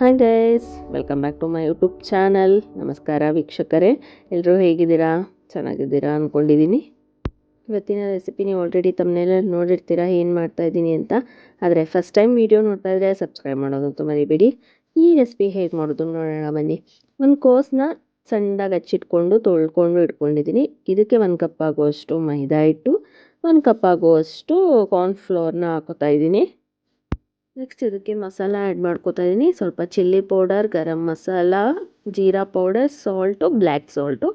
Hi guys welcome back to my YouTube channel ನಮಸ್ಕಾರ ವೀಕ್ಷಕರೇ. ಎಲ್ಲರೂ ಹೇಗಿದ್ದೀರಾ? ಚೆನ್ನಾಗಿದ್ದೀರಾ ಅಂದ್ಕೊಂಡಿದ್ದೀನಿ ಇವತ್ತಿನ ರೆಸಿಪಿ ನೀವು ಆಲ್ರೆಡಿ ತಮ್ಮನೆಲ್ಲ ನೋಡಿರ್ತೀರಾ ಏನು ಮಾಡ್ತಾ ಇದ್ದೀನಿ ಅಂತ. ಆದರೆ ಫಸ್ಟ್ ಟೈಮ್ ವೀಡಿಯೋ ನೋಡ್ತಾ ಇದ್ದರೆ ಸಬ್ಸ್ಕ್ರೈಬ್ ಮಾಡೋದಂತೂ ಮರಿಬೇಡಿ. ಈ ರೆಸಿಪಿ ಹೇಗೆ ಮಾಡೋದು ನೋಡೋಣ ಬನ್ನಿ. ಒಂದು ಕೋಸನ್ನ ಸಣ್ಣದಾಗಿ ಹಚ್ಚಿಟ್ಕೊಂಡು ತೊಳ್ಕೊಂಡು ಇಟ್ಕೊಂಡಿದ್ದೀನಿ. ಇದಕ್ಕೆ ಒಂದು ಕಪ್ ಆಗುವಷ್ಟು ಮೈದಾ ಹಿಟ್ಟು, ಒಂದು ಕಪ್ ಆಗುವಷ್ಟು ಕಾರ್ನ್ಫ್ಲೋರ್ನ ಹಾಕೋತಾ ಇದ್ದೀನಿ. ನೆಕ್ಸ್ಟ್ ಇದಕ್ಕೆ ಮಸಾಲ ಆ್ಯಡ್ ಮಾಡ್ಕೋತಾ ಇದ್ದೀನಿ ಸ್ವಲ್ಪ chilli powder garam masala jeera powder salt black salt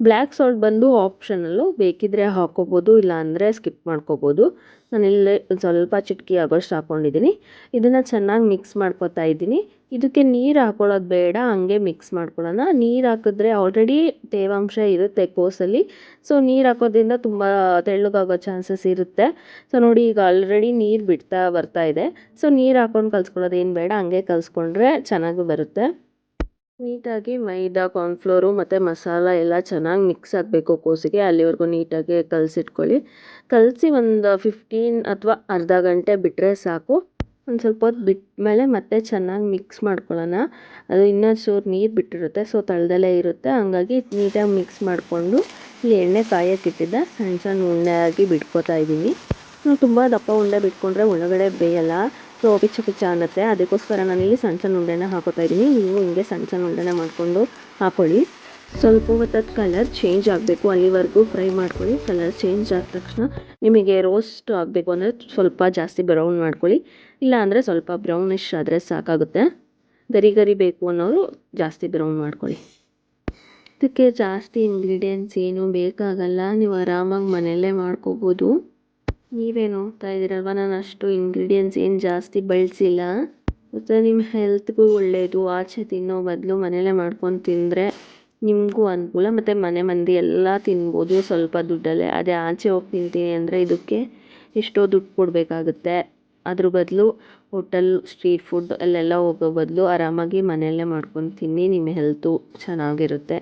black salt ಬಂದು ಆಪ್ಷನಲ್ಲು ಬೇಕಿದ್ದರೆ ಹಾಕ್ಕೋಬೋದು ಇಲ್ಲ ಅಂದರೆ ಸ್ಕಿಪ್ ಮಾಡ್ಕೋಬೋದು. ನಾನಿಲ್ಲಿ ಸ್ವಲ್ಪ ಚಿಟಕಿ ಆಗೋಷ್ಟು ಹಾಕ್ಕೊಂಡಿದ್ದೀನಿ ಇದನ್ನು ಚೆನ್ನಾಗಿ ಮಿಕ್ಸ್ ಮಾಡ್ಕೊತಾ ಇದ್ದೀನಿ. ಇದಕ್ಕೆ ನೀರು ಹಾಕ್ಕೊಳ್ಳೋದು ಬೇಡ, ಹಂಗೆ ಮಿಕ್ಸ್ ಮಾಡ್ಕೊಳ್ಳೋಣ. ನೀರು ಹಾಕಿದ್ರೆ ಆಲ್ರೆಡಿ ತೇವಾಂಶ ಇರುತ್ತೆ ಕೋಸಲ್ಲಿ. ಸೊ, ನೀರು ಹಾಕೋದ್ರಿಂದ ತುಂಬ ತೆಳ್ಳಗಾಗೋ ಚಾನ್ಸಸ್ ಇರುತ್ತೆ. ಸೊ, ನೋಡಿ, ಈಗ ಆಲ್ರೆಡಿ ನೀರು ಬಿಡ್ತಾ ಬರ್ತಾ ಇದೆ. ಸೊ, ನೀರು ಹಾಕೊಂಡು ಕಲಿಸ್ಕೊಳ್ಳೋದು ಏನು ಬೇಡ, ಹಂಗೆ ಕಲಿಸ್ಕೊಂಡ್ರೆ ಚೆನ್ನಾಗಿ ಬರುತ್ತೆ. ನೀಟಾಗಿ ಮೈದಾ ಕಾರ್ನ್ಫ್ಲೋರು ಮತ್ತು ಮಸಾಲ ಎಲ್ಲ ಚೆನ್ನಾಗಿ ಮಿಕ್ಸ್ ಆಗಬೇಕು ಕೋಸಿಗೆ. ಅಲ್ಲಿವರೆಗೂ ನೀಟಾಗಿ ಕಲಸಿಟ್ಕೊಳ್ಳಿ. ಕಲಸಿ ಒಂದು ಫಿಫ್ಟೀನ್ ಅಥವಾ ಅರ್ಧ ಗಂಟೆ ಬಿಟ್ಟರೆ ಸಾಕು. ಒಂದು ಸ್ವಲ್ಪ ಹೊತ್ತು ಬಿಟ್ಟ ಮೇಲೆ ಮತ್ತೆ ಚೆನ್ನಾಗಿ ಮಿಕ್ಸ್ ಮಾಡ್ಕೊಳ್ಳೋಣ. ಅದು ಇನ್ನೂ ಚೂರು ನೀರು ಬಿಟ್ಟಿರುತ್ತೆ ಸೊ ತಳದಲ್ಲೇ ಇರುತ್ತೆ. ಹಂಗಾಗಿ ನೀಟಾಗಿ ಮಿಕ್ಸ್ ಮಾಡಿಕೊಂಡು ಇಲ್ಲಿ ಎಣ್ಣೆ ಕಾಯೋಕ್ಕಿಟ್ಟಿದ್ದೆ ಸಣ್ಣ ಸಣ್ಣ ಆಗಿ ಬಿಟ್ಕೋತಾ ಇದ್ದೀನಿ. ತುಂಬ ದಪ್ಪ ಉಂಡೆ ಬಿಟ್ಕೊಂಡ್ರೆ ಒಳಗಡೆ ಬೇಯಲ್ಲ. ಸೊ ಪಿಚ್ಚ ಪಿಚ್ಚ ಅನ್ನತ್ತೆ ಅದಕ್ಕೋಸ್ಕರ ನಾನಿಲ್ಲಿ ಸಣ್ಣ ಸಣ್ಣ ಉಂಡೆನ ಹಾಕೋತಾ ಇದ್ದೀನಿ ನೀವು ಹಿಂಗೆ ಸಣ್ಣ ಸಣ್ಣ ಉಂಡೆನ ಮಾಡಿಕೊಂಡು ಹಾಕೊಳ್ಳಿ. ಸ್ವಲ್ಪ ಹೊತ್ತದ ಕಲರ್ ಚೇಂಜ್ ಆಗಬೇಕು. ಅಲ್ಲಿವರೆಗೂ ಫ್ರೈ ಮಾಡ್ಕೊಳ್ಳಿ. ಕಲರ್ ಚೇಂಜ್ ಆದ ತಕ್ಷಣ ನಿಮಗೆ ರೋಸ್ಟ್ ಆಗಬೇಕು ಅಂದರೆ ಸ್ವಲ್ಪ ಜಾಸ್ತಿ ಬ್ರೌನ್ ಮಾಡ್ಕೊಳ್ಳಿ. ಇಲ್ಲ ಅಂದರೆ ಸ್ವಲ್ಪ ಬ್ರೌನಿಶ್ ಆದರೆ ಸಾಕಾಗುತ್ತೆ. ಗರಿ ಗರಿ ಬೇಕು ಅನ್ನೋರು ಜಾಸ್ತಿ ಬ್ರೌನ್ ಮಾಡ್ಕೊಳ್ಳಿ. ಇದಕ್ಕೆ ಜಾಸ್ತಿ ಇಂಗ್ರೀಡಿಯೆಂಟ್ಸ್ ಏನೂ ಬೇಕಾಗಲ್ಲ. ನೀವು ಆರಾಮಾಗಿ ಮನೆಯಲ್ಲೇ ಮಾಡ್ಕೋಬೋದು. ನೀವೇ ನೋಡ್ತಾ ಇದ್ದೀರಲ್ವ ನಾನು ಅಷ್ಟು ಇಂಗ್ರೀಡಿಯೆಂಟ್ಸ್ ಏನು ಜಾಸ್ತಿ ಬಳಸಿಲ್ಲ. ಮತ್ತು ನಿಮ್ಮ ಹೆಲ್ತ್ಗೂ ಒಳ್ಳೆಯದು ಆಚೆ ತಿನ್ನೋ ಬದಲು ಮನೆಯಲ್ಲೇ ಮಾಡ್ಕೊಂಡು ತಿಂದರೆ ನಿಮಗೂ ಅನುಕೂಲ. ಮತ್ತು ಮನೆ ಮಂದಿ ಎಲ್ಲ ತಿನ್ಬೋದು ಸ್ವಲ್ಪ ದುಡ್ಡಲ್ಲೇ. ಅದೇ ಆಚೆ ಹೋಗಿ ತಿಂತೀನಿ ಅಂದರೆ ಇದಕ್ಕೆ ಎಷ್ಟೋ ದುಡ್ಡು ಕೊಡಬೇಕಾಗುತ್ತೆ. ಅದ್ರ ಬದಲು ಹೋಟೆಲ್ ಸ್ಟ್ರೀಟ್ ಫುಡ್ ಅಲ್ಲೆಲ್ಲ ಹೋಗೋ ಬದಲು ಆರಾಮಾಗಿ ಮನೆಯಲ್ಲೇ ಮಾಡ್ಕೊಂಡು ತಿನ್ನಿ. ನಿಮ್ಮ ಹೆಲ್ತು ಚೆನ್ನಾಗಿರುತ್ತೆ.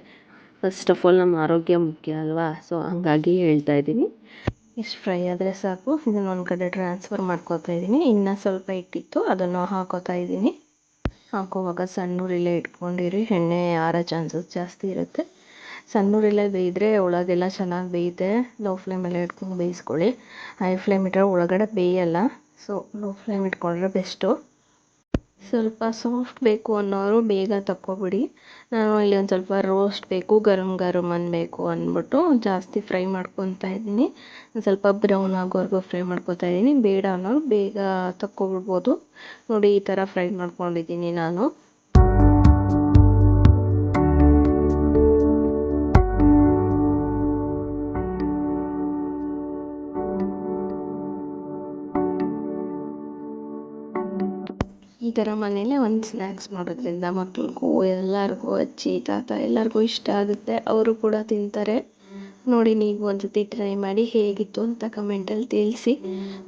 ಫಸ್ಟ್ ಆಫ್ ಆಲ್ ನಮ್ಮ ಆರೋಗ್ಯ ಮುಖ್ಯ ಅಲ್ವಾ? ಸೊ ಹಂಗಾಗಿ ಹೇಳ್ತಾ ಇದ್ದೀನಿ. ಇಷ್ಟು ಫ್ರೈ ಆದರೆ ಸಾಕು. ಇದನ್ನು ಒಂದು ಕಡೆ ಟ್ರಾನ್ಸ್ಫರ್ ಮಾಡ್ಕೋತಾ ಇದ್ದೀನಿ ಇನ್ನು ಸ್ವಲ್ಪ ಇಟ್ಟಿತ್ತು ಅದನ್ನು ಹಾಕೋತಾ ಇದ್ದೀನಿ ಹಾಕೋವಾಗ ಸಣ್ಣೂರಿಲೆ ಇಟ್ಕೊಂಡಿರಿ. ಎಣ್ಣೆ ಆರ ಚಾನ್ಸಸ್ ಜಾಸ್ತಿ ಇರುತ್ತೆ. ಸಣ್ಣೂರಿಲೆ ಬೇಯಿದ್ರೆ ಒಳಗೆಲ್ಲ ಚೆನ್ನಾಗಿ ಬೇಯುತ್ತೆ ಲೋ ಫ್ಲೇಮಲ್ಲೇ ಇಟ್ಕೊಂಡು ಬೇಯಿಸ್ಕೊಳ್ಳಿ. ಹೈ ಫ್ಲೇಮ್ ಇಟ್ಟರೆ ಒಳಗಡೆ ಬೇಯಲ್ಲ. ಸೊ ಲೋ ಫ್ಲೇಮ್ ಇಟ್ಕೊಂಡ್ರೆ ಬೆಸ್ಟು ಸ್ವಲ್ಪ ಸಾಫ್ಟ್ ಬೇಕು ಅನ್ನೋರು ಬೇಗ ತಕ್ಕೊಬಿಡಿ. ನಾನು ಇಲ್ಲಿ ಒಂದು ಸ್ವಲ್ಪ ರೋಸ್ಟ್ ಬೇಕು ಗರಮ್ ಗರಮ್ ಅನ್ನಬೇಕು ಅಂದ್ಬಿಟ್ಟು ಜಾಸ್ತಿ ಫ್ರೈ ಮಾಡ್ಕೊತಾ ಇದ್ದೀನಿ. ಒಂದು ಸ್ವಲ್ಪ ಬ್ರೌನ್ ಆಗೋವರೆಗೂ ಫ್ರೈ ಮಾಡ್ಕೊತಾ ಇದ್ದೀನಿ. ಬೇಡ ಅನ್ನೋರು ಬೇಗ ತಕ್ಕೊಬಿಡ್ಬೋದು. ನೋಡಿ ಈ ಥರ ಫ್ರೈ ಮಾಡ್ಕೊಂಡಿದ್ದೀನಿ ನಾನು. ಥರ ಮನೇಲೆ ಒಂದು ಸ್ನ್ಯಾಕ್ಸ್ ಮಾಡೋದ್ರಿಂದ ಮಕ್ಳಿಗೂ, ಎಲ್ಲರಿಗೂ, ಅಜ್ಜಿ, ತಾತ ಎಲ್ಲರಿಗೂ ಇಷ್ಟ ಆಗುತ್ತೆ. ಅವರು ಕೂಡ ತಿಂತಾರೆ. ನೋಡಿ, ನೀವು ಒಂದು ಸತಿ ಟ್ರೈ ಮಾಡಿ ಹೇಗಿತ್ತು ಅಂತ ಕಮೆಂಟಲ್ಲಿ ತಿಳಿಸಿ.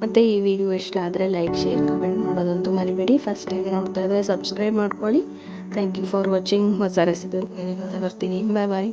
ಮತ್ತು ಈ ವಿಡಿಯೋ ಇಷ್ಟ ಆದರೆ ಲೈಕ್ ಶೇರ್ ಕಮೆಂಟ್ ಮಾಡೋದಂತೂ ಮರಿಬೇಡಿ. ಫಸ್ಟ್ ಟೈಮ್ ನೋಡ್ತಾ ಇದ್ದರೆ ಸಬ್ಸ್ಕ್ರೈಬ್ ಮಾಡ್ಕೊಳ್ಳಿ. ಥ್ಯಾಂಕ್ ಯು ಫಾರ್ ವಾಚಿಂಗ್ ಹೊಸ ರೆಸಿಪಿ ಬರ್ತೀನಿ. Bye bye